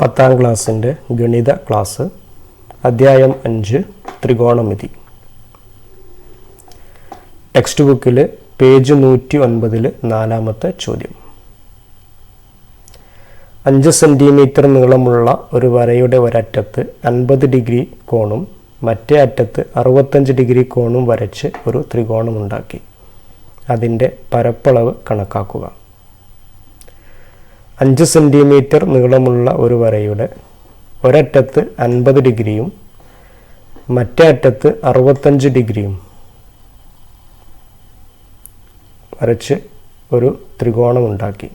പത്താം ക്ലാസ്സിന്റെ ഗണിത ക്ലാസ് അധ്യായം അഞ്ച് ത്രികോണമിതി. ടെക്സ്റ്റ് ബുക്കിൽ പേജ് നൂറ്റി ഒൻപതിൽ നാലാമത്തെ ചോദ്യം. അഞ്ച് സെന്റിമീറ്റർ നീളമുള്ള ഒരു വരയുടെ ഒരറ്റത്ത് അൻപത് ഡിഗ്രി കോണും മറ്റേ അറ്റത്ത് അറുപത്തഞ്ച് ഡിഗ്രി കോണും വരച്ച് ഒരു ത്രികോണമുണ്ടാക്കി. അതിന്റെ പരപ്പളവ് കണക്കാക്കുക. അഞ്ച് സെന്റിമീറ്റർ നീളമുള്ള ഒരു വരയുടെ ഒരറ്റത്ത് അൻപത് ഡിഗ്രിയും മറ്റേ അറ്റത്ത് അറുപത്തഞ്ച് ഡിഗ്രിയും വരച്ച് ഒരു ത്രികോണമുണ്ടാക്കി.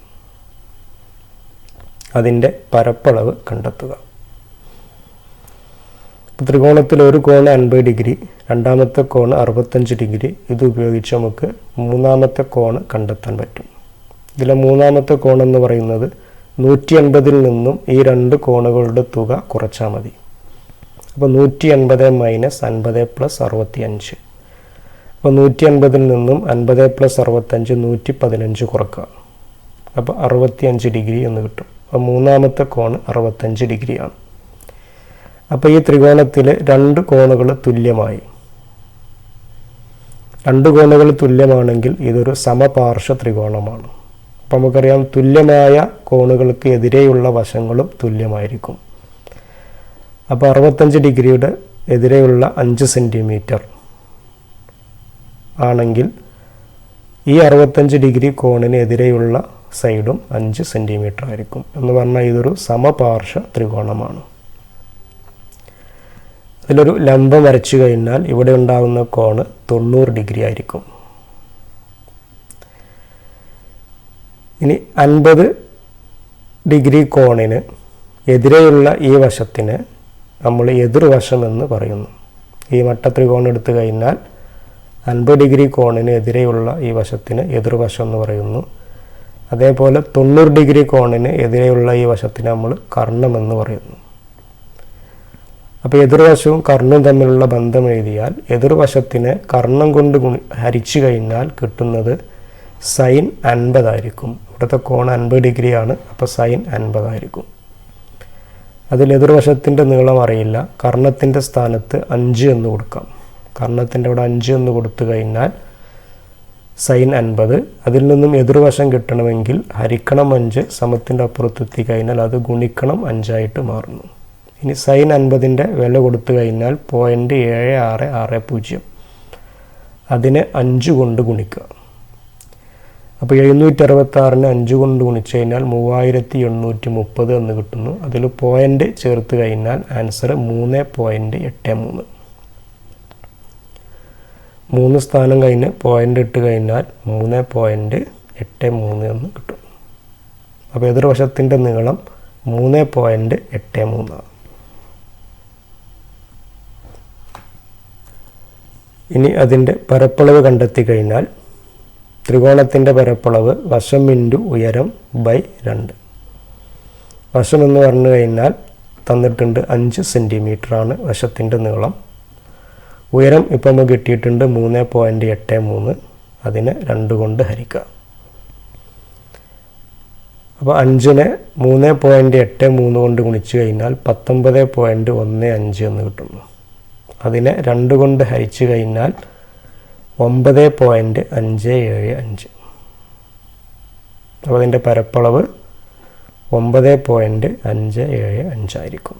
അതിന്റെ പരപ്പളവ് കണ്ടെത്തുക. ത്രികോണത്തിൽ ഒരു കോണ് അൻപത് ഡിഗ്രി രണ്ടാമത്തെ കോണ് അറുപത്തഞ്ച് ഡിഗ്രി. ഇത് ഉപയോഗിച്ച് നമുക്ക് മൂന്നാമത്തെ കോണ് കണ്ടെത്താൻ പറ്റും. ഇതിലെ മൂന്നാമത്തെ കോൺ എന്ന് പറയുന്നത് നൂറ്റി എൺപതിൽ നിന്നും ഈ രണ്ട് കോണുകളുടെ തുക കുറച്ചാൽ മതി. അപ്പോൾ നൂറ്റി എൺപത് മൈനസ് അൻപത് പ്ലസ് അറുപത്തി അഞ്ച് അപ്പോൾ നൂറ്റി അൻപതിൽ നിന്നും അൻപത് പ്ലസ് അറുപത്തഞ്ച് നൂറ്റി പതിനഞ്ച് കുറക്കുക. അപ്പോൾ അറുപത്തി അഞ്ച് ഡിഗ്രി എന്ന് കിട്ടും. അപ്പോൾ മൂന്നാമത്തെ കോൺ അറുപത്തഞ്ച് ഡിഗ്രിയാണ്. അപ്പോൾ ഈ ത്രികോണത്തിൽ രണ്ട് കോണുകൾ തുല്യമായി. രണ്ട് കോണുകൾ തുല്യമാണെങ്കിൽ ഇതൊരു സമപാർശ്വ ത്രികോണമാണ്. അപ്പം നമുക്കറിയാം തുല്യമായ കോണുകൾക്ക് എതിരെയുള്ള വശങ്ങളും തുല്യമായിരിക്കും. അപ്പോൾ അറുപത്തഞ്ച് ഡിഗ്രിയുടെ എതിരെയുള്ള അഞ്ച് സെന്റിമീറ്റർ ആണെങ്കിൽ ഈ അറുപത്തഞ്ച് ഡിഗ്രി കോണിന് എതിരെയുള്ള സൈഡും അഞ്ച് സെന്റിമീറ്റർ ആയിരിക്കും എന്ന് പറഞ്ഞാൽ ഇതൊരു സമപാർശ്വ ത്രികോണമാണ്. ഇതിലൊരു ലംബം വരച്ചു കഴിഞ്ഞാൽ ഇവിടെ ഉണ്ടാകുന്ന കോണ് തൊണ്ണൂറ് ഡിഗ്രി ആയിരിക്കും. ഇനി അൻപത് ഡിഗ്രി കോണിന് എതിരെയുള്ള ഈ വശത്തിന് നമ്മൾ എതിർവശം എന്ന് പറയുന്നു. ഈ മട്ടത്രികോണം എടുത്തു കഴിഞ്ഞാൽ അൻപത് ഡിഗ്രി കോണിന് എതിരെയുള്ള ഈ വശത്തിന് എതിർവശം എന്ന് പറയുന്നു. അതേപോലെ തൊണ്ണൂറ് ഡിഗ്രി കോണിന് എതിരെയുള്ള ഈ വശത്തിന് നമ്മൾ കർണമെന്ന് പറയുന്നു. അപ്പോൾ എതിർവശവും കർണവും തമ്മിലുള്ള ബന്ധം എഴുതിയാൽ എതിർവശത്തിനെ കർണം കൊണ്ട് ഹരിച്ചു കഴിഞ്ഞാൽ കിട്ടുന്നത് സൈൻ അൻപതായിരിക്കും. ഇവിടുത്തെ കോൺ അൻപത് ഡിഗ്രിയാണ് അപ്പോൾ സൈൻ അൻപതായിരിക്കും. അതിൽ എതിർവശത്തിന്റെ നീളം അറിയില്ല കർണത്തിന്റെ സ്ഥാനത്ത് അഞ്ച് എന്ന് കൊടുക്കാം. കർണത്തിന്റെ അവിടെ അഞ്ച് എന്ന് കൊടുത്തു കഴിഞ്ഞാൽ സൈൻ അൻപത്. അതിൽ നിന്നും എതിർവശം കിട്ടണമെങ്കിൽ ഹരിക്കണം അഞ്ച് സമത്തിന്റെ അപ്പുറത്തെത്തി കഴിഞ്ഞാൽ അത് ഗുണിക്കണം അഞ്ചായിട്ട് മാറുന്നു. ഇനി സൈൻ അൻപതിന്റെ വില കൊടുത്തു കഴിഞ്ഞാൽ പോയിന്റ് ഏഴ് ആറ് ആറ് പൂജ്യം. അതിനെ അഞ്ച് കൊണ്ട് ഗുണിക്കുക. അപ്പോൾ എഴുന്നൂറ്റി അറുപത്താറിന് അഞ്ച് കൊണ്ട് ഗുണിച്ചു കഴിഞ്ഞാൽ മൂവായിരത്തി എണ്ണൂറ്റി മുപ്പത് എന്ന് കിട്ടുന്നു. അതിൽ പോയിന്റ് ചേർത്ത് കഴിഞ്ഞാൽ ആൻസർ മൂന്ന് പോയിന്റ് എട്ട് മൂന്ന്. മൂന്ന് സ്ഥാനം കഴിഞ്ഞ് പോയിന്റ് ഇട്ട് കഴിഞ്ഞാൽ മൂന്ന് പോയിന്റ് എട്ട് മൂന്ന് എന്ന് കിട്ടും. അപ്പോൾ എതിർവശത്തിന്റെ നീളം മൂന്ന് പോയിന്റ് എട്ട് മൂന്നാണ് ഇനി അതിന്റെ പരപ്പളവ് കണ്ടെത്തി കഴിഞ്ഞാൽ ത്രികോണത്തിന്റെ പരപ്പളവ് വശം ഇന്റു ഉയരം ബൈ രണ്ട്. വശം എന്ന് പറഞ്ഞു കഴിഞ്ഞാൽ തന്നിട്ടുണ്ട് അഞ്ച് സെന്റിമീറ്ററാണ് വശത്തിന്റെ നീളം. ഉയരം ഇപ്പം നമുക്ക് കിട്ടിയിട്ടുണ്ട് മൂന്ന് പോയിന്റ് എട്ട് മൂന്ന്. അതിനെ രണ്ട് കൊണ്ട് ഹരിക്കുക അപ്പോൾ അഞ്ചിനെ മൂന്ന് പോയിന്റ് എട്ട് മൂന്ന് കൊണ്ട് ഗുണിച്ചു കഴിഞ്ഞാൽ പത്തൊമ്പത് പോയിന്റ് ഒന്ന് അഞ്ച് എന്ന് കിട്ടുന്നു. അതിനെ രണ്ട് കൊണ്ട് ഹരിച്ചു കഴിഞ്ഞാൽ ഒമ്പത് പോയിന്റ് അഞ്ച് ഏഴ് അഞ്ച്. അപ്പോൾ അതിന്റെ പരപ്പളവ് ഒമ്പത് പോയിന്റ് അഞ്ച് ഏഴ് അഞ്ചായിരിക്കും